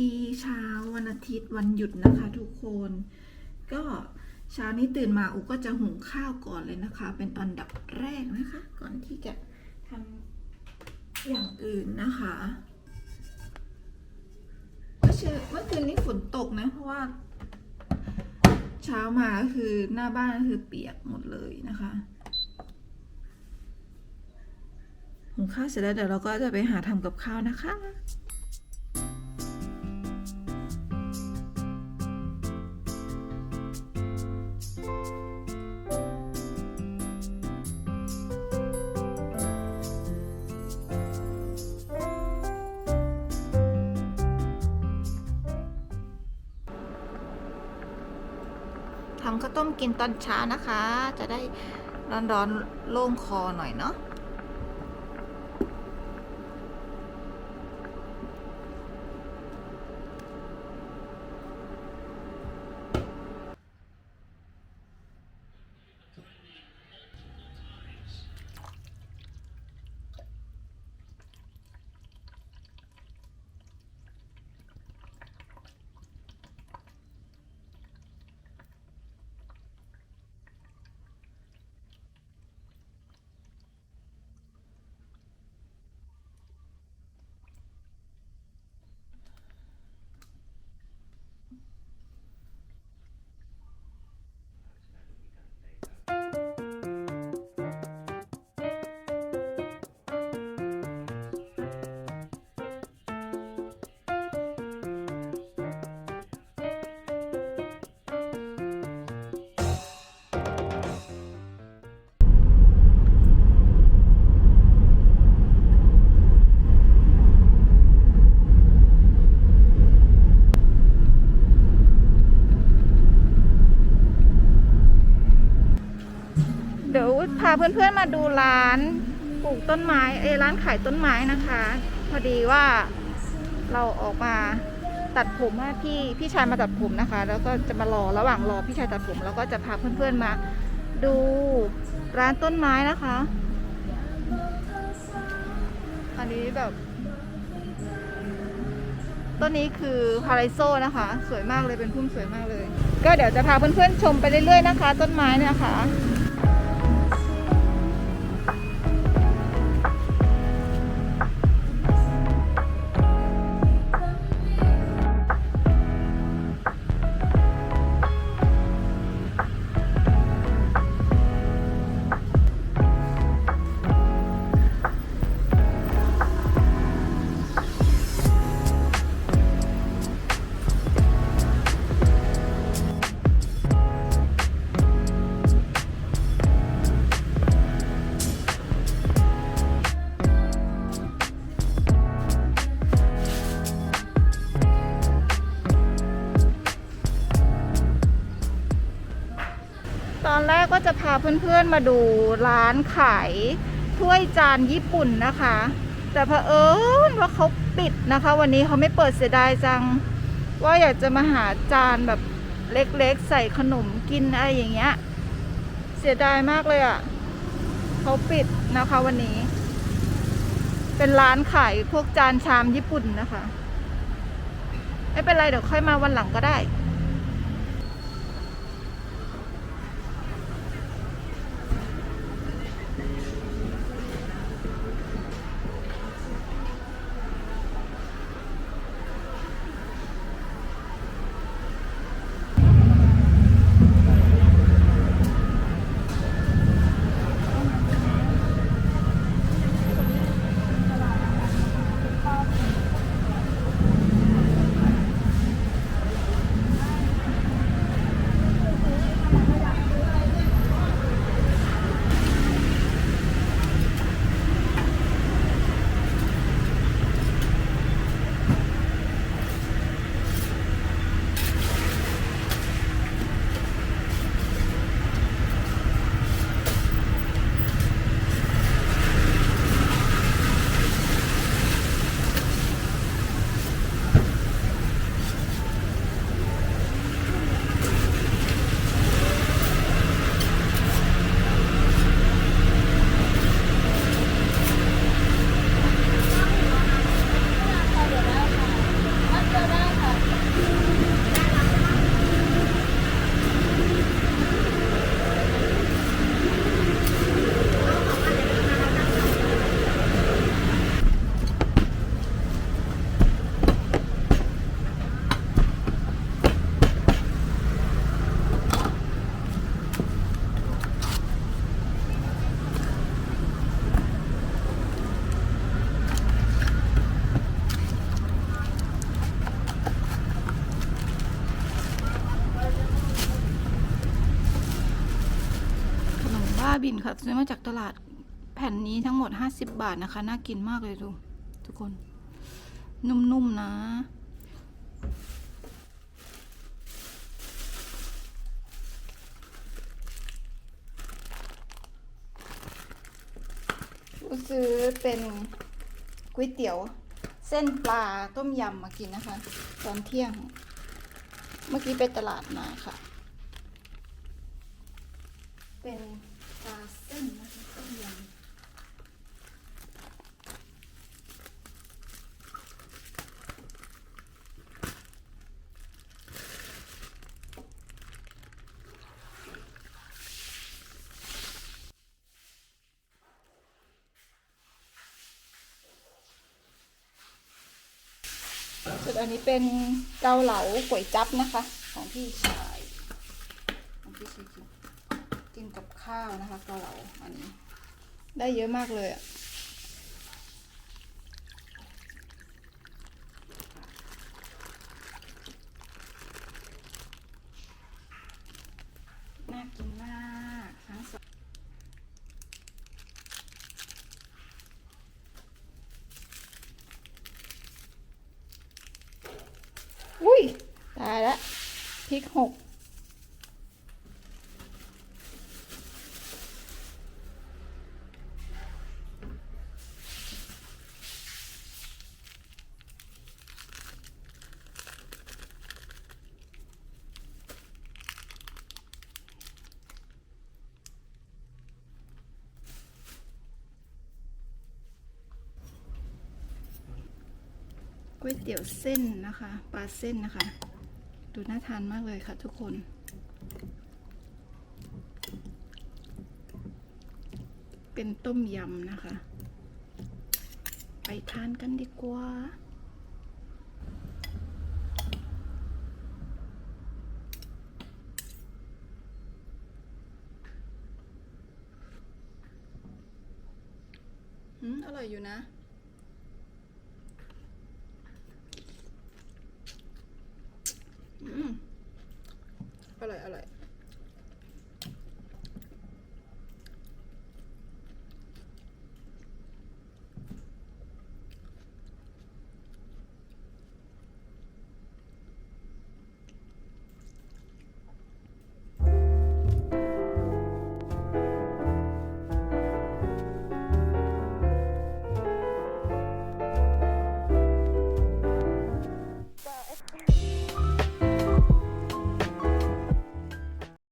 ดีเช้าวันอาทิตย์วันหยุดนะคะทุกคน ก็เช้านี้ตื่นมาอุก็จะหุงข้าวก่อนเลยนะคะ เป็นอันดับแรกนะคะ ก่อนที่จะทำอย่างอื่นนะคะเมื่อเช้าเมื่อคืนนี้ฝนตกนะเพราะว่า เช้ามาก็คือหน้าบ้านคือเปียกหมดเลยนะคะหุงข้าวเสร็จแล้วเดี๋ยวเราก็จะไปหาทำกับข้าวนะคะ ข้าวต้มกินตอนเช้านะคะ จะได้ร้อนๆโล่งคอหน่อยเนาะ เพื่อนๆมาดูร้านปลูกต้นไม้เอร้านขายต้นไม้นะคะ พอดีว่าเราออกมาตัดผมอะพี่พี่ชายมาตัดผมนะคะ แล้วก็จะมารอระหว่างรอพี่ชายตัดผมแล้วก็จะพาเพื่อนๆมาดูร้านต้นไม้นะคะ อันนี้แบบต้นนี้คือพาราโซนะคะ สวยมากเลยเป็นพุ่มสวยมากเลย ก็เดี๋ยวจะพาเพื่อนๆชมไปเรื่อยๆนะคะ ต้นไม้เนี่ยค่ะ ตอนแรกก็จะพาเพื่อนๆมาดูร้านขายถ้วยจานญี่ปุ่นนะคะ แต่เผอิญว่าเขาปิดนะคะ วันนี้เขาไม่เปิดเสียดายจัง ว่าอยากจะมาหาจานแบบเล็กๆ ใส่ขนมกินอะไรอย่างเงี้ย เสียดายมากเลยอะ่ะเขาปิดนะคะวันนี้ เป็นร้านขายพวกจานชามญี่ปุ่นนะคะ ไม่เป็นไรเดี๋ยวค่อยมาวันหลังก็ได้ บินค่ะ ซื้อมาจากตลาดแผ่นนี้ทั้งหมด 50 บาทนะคะ น่ากินมากเลยดู ทุกคน นุ่มๆนะซื้อเป็นก๋วยเตี๋ยว เส้นปลาต้มยำมากินนะคะ ตอนเที่ยง เมื่อกี้ไปตลาดมาค่ะ เป็น ปลาเส้นนะคะต้มยำส่วนอันนี้เป็นเกาเหลาก๋วยจั๊บนะคะ ของพี่ชายของพี่ชายกินกินกับ ข้าวนะคะเกาเหลาอันนี้ ได้เยอะมากเลยอะน่ากินมากทั้งสองอุ้ย ตายล้วพริกหก ก๋วยเตี๋ยวเส้นนะคะ ปลาเส้นนะคะ ดูน่าทานมากเลยค่ะทุกคนเป็นต้มยำนะคะ ไปทานกันดีกว่า อืม อร่อยอยู่นะ อืม อร่อยอร่อย